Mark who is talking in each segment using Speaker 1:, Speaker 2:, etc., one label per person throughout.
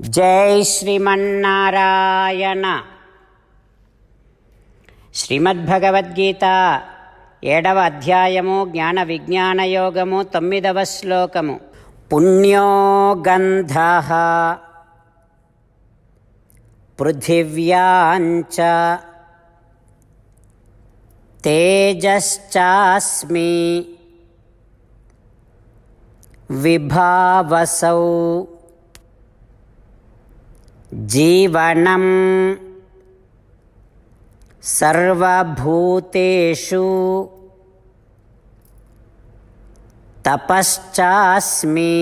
Speaker 1: జై శ్రీమన్నారాయణ. శ్రీమద్భగవద్గీత ఏడవ అధ్యాయము జ్ఞాన విజ్ఞాన యోగము తొమ్మిదవ శ్లోకము. పుణ్యోగంధ పృథివ్యాంచ తేజశ్చాస్మి విభావసౌ జీవనం సర్వభూతేషు తపశ్చాస్మి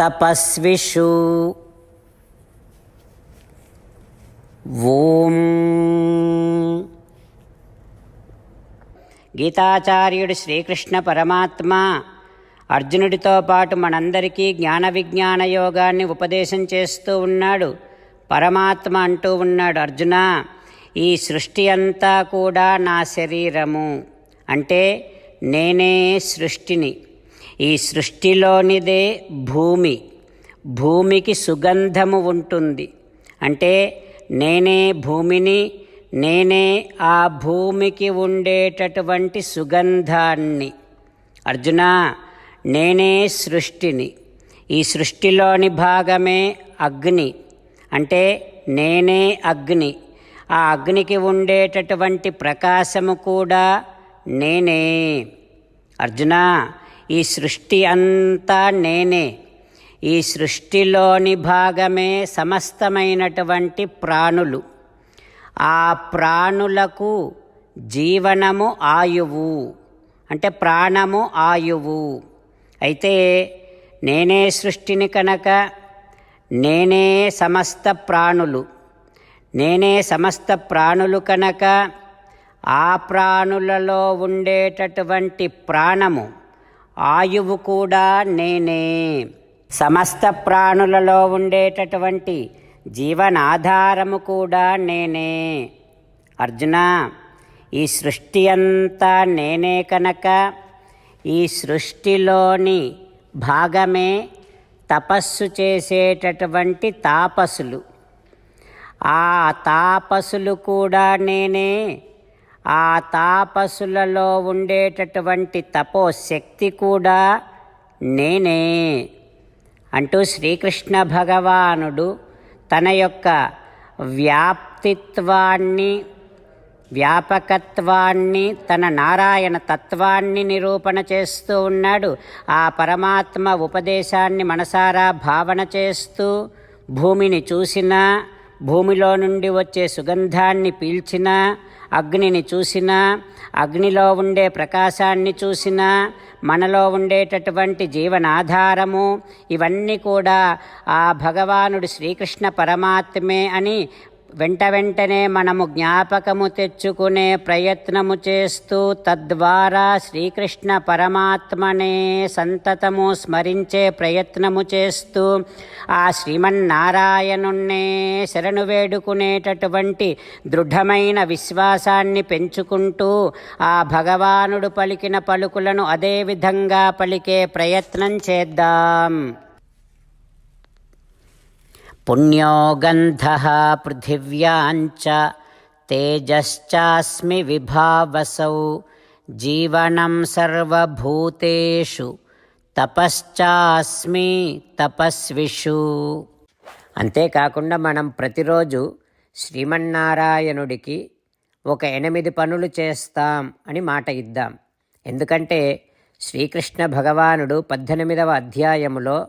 Speaker 1: తపస్విషు ఓం. గీతాచార్యుడు శ్రీకృష్ణ పరమాత్మ అర్జునుడితో పాటు మనందరికీ జ్ఞాన విజ్ఞాన యోగాన్ని ఉపదేశం చేస్తూ ఉన్నాడు. పరమాత్మ అంటూ ఉన్నాడు అర్జున ఈ సృష్టి అంతా కూడా నా శరీరము. అంటే నేనే సృష్టిని. ఈ సృష్టిలోనిదే భూమి. భూమికి సుగంధము ఉంటుంది. అంటే నేనే భూమిని నేనే ఆ భూమికి ఉండేటటువంటి సుగంధాన్ని. అర్జున నేనే సృష్టిని. ఈ సృష్టిలోని భాగమే అగ్ని. అంటే నేనే అగ్ని. ఆ అగ్నికి ఉండేటటువంటి ప్రకాశము కూడా నేనే. అర్జున ఈ సృష్టి అంతా నేనే. ఈ సృష్టిలోని భాగమే సమస్తమైనటువంటి ప్రాణులు. ఆ ప్రాణులకు జీవనము ఆయువు. అంటే ప్రాణము ఆయువు. అయితే నేనే సృష్టిని కనుక నేనే సమస్త ప్రాణులు నేనే సమస్త ప్రాణులు కనుక ఆ ప్రాణులలో ఉండేటటువంటి ప్రాణము ఆయువు కూడా నేనే. సమస్త ప్రాణులలో ఉండేటటువంటి జీవనాధారము కూడా నేనే. అర్జున ఈ సృష్టి అంతా నేనే కనుక ఈ సృష్టిలోని భాగమే తపస్సు చేసేటటువంటి తాపసులు. ఆ తాపసులు కూడా నేనే. ఆ తాపసులలో ఉండేటటువంటి తపోశక్తి కూడా నేనే అంటూ శ్రీకృష్ణ భగవానుడు తన యొక్క వ్యాప్తిత్వాన్ని వ్యాపకత్వాన్ని తన నారాయణ తత్వాన్ని నిరూపణ చేస్తూ ఉన్నాడు. ఆ పరమాత్మ ఉపదేశాన్ని మనసారా భావన చేస్తూ భూమిని చూసినా భూమిలో నుండి వచ్చే సుగంధాన్ని పీల్చిన అగ్నిని చూసినా అగ్నిలో ఉండే ప్రకాశాన్ని చూసినా మనలో ఉండేటటువంటి జీవనాధారము ఇవన్నీ కూడా ఆ భగవానుడు శ్రీకృష్ణ పరమాత్మే అని వెంట వెంటనే మనము జ్ఞాపకము తెచ్చుకునే ప్రయత్నము చేస్తూ తద్వారా శ్రీకృష్ణ పరమాత్మనే సంతతము స్మరించే ప్రయత్నము చేస్తూ ఆ శ్రీమన్నారాయణుణ్ణే శరణు వేడుకునేటటువంటి దృఢమైన విశ్వాసాన్ని పెంచుకుంటూ ఆ భగవానుడు పలికిన పలుకులను అదే విధంగా పలికే ప్రయత్నం చేద్దాం. పుణ్యో గంధ పృథివ్యాంచ తేజశ్చాస్మి విభావసౌ జీవనం సర్వభూతేషు తపశ్చాస్మి తపస్విషు అంతేకాకుండా మనం ప్రతిరోజు శ్రీమన్నారాయణుడికి ఒక ఎనిమిది పనులు చేస్తాం అని మాట ఇద్దాం. ఎందుకంటే శ్రీకృష్ణ భగవానుడు పద్దెనిమిదవ అధ్యాయములో